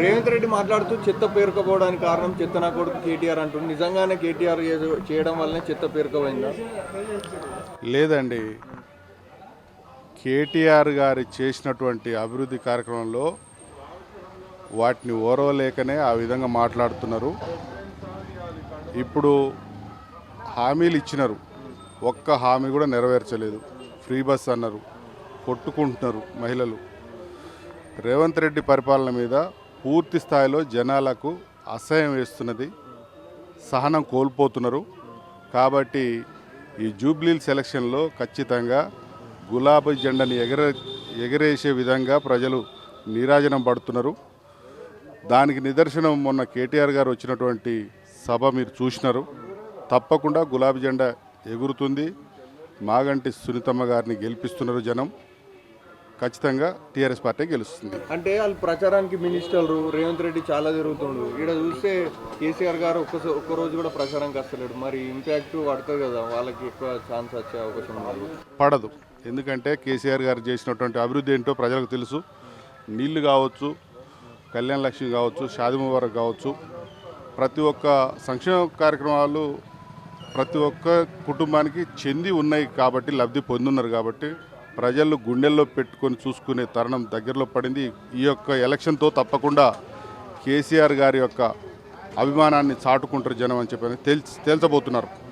రేవంత్ రెడ్డి మాట్లాడుతూ చెత్త పేరుకపోవడానికి కారణం చెత్త నా కొడుకు కేటీఆర్ అంటుంది నిజంగానే కేటీఆర్ చేయడం వల్లనే చెత్త పేరుకపోయిందా? లేదండి. కేటీఆర్ గారు చేసినటువంటి అభివృద్ధి కార్యక్రమంలో వాటిని ఓరవలేకనే ఆ విధంగా మాట్లాడుతున్నారు. ఇప్పుడు హామీలు ఇచ్చినారు. ఒక్క హామీ కూడా నెరవేర్చలేదు. ఫ్రీ బస్ అన్నారు. కొట్టుకుంటున్నారు మహిళలు. రేవంత్ రెడ్డి పరిపాలన మీద పూర్తి స్థాయిలో జనాలకు అసహ్యం వేస్తున్నది సహనం కోల్పోతున్నారు. కాబట్టి ఈ జూబ్లీల్ సెలక్షన్లో ఖచ్చితంగా గులాబీ జెండాని ఎగర ఎగరేసే విధంగా ప్రజలు నీరాజనం పడుతున్నారు. దానికి నిదర్శనం మొన్న కేటీఆర్ గారు వచ్చినటువంటి సభ మీరు చూసినారు. తప్పకుండా గులాబీ జెండా ఎగురుతుంది. మాగంటి సునీతమ్మ గారిని గెలిపిస్తున్నారు జనం. ఖచ్చితంగా టీఆర్ఎస్ పార్టీ గెలుస్తుంది. అంటే వాళ్ళు ప్రచారానికి మినిస్టర్లు రేవంత్ రెడ్డి చాలా తిరుగుతుండు ఇక్కడ చూస్తే కేసీఆర్ గారు ఒక్క ఒక్క రోజు కూడా ప్రచారంకి వస్తలేడు. మరి ఇంపాక్ట్ పడుతుంది కదా వాళ్ళకి ఎక్కువ ఛాన్స్ వచ్చే అవకాశం పడదు. ఎందుకంటే కేసీఆర్ గారు చేసినటువంటి అభివృద్ధి ఏంటో ప్రజలకు తెలుసు. నీళ్ళు కావచ్చు కళ్యాణ లక్ష్మి కావచ్చు షాది ముబారక్ కావచ్చు. ప్రతి ఒక్క సంక్షేమ కార్యక్రమాలు ప్రతి ఒక్క కుటుంబానికి చెంది ఉన్నాయి కాబట్టి లబ్ధి పొందున్నారు కాబట్టి ప్రజలు గుండెల్లో పెట్టుకొని చూసుకునే తరుణం దగ్గరలో పడింది. ఈ యొక్క ఎలక్షన్తో తప్పకుండా కేసీఆర్ గారి యొక్క అభిమానాన్ని చాటుకుంటారు జనం అని చెప్పి తెలిసి తేల్చబోతున్నారు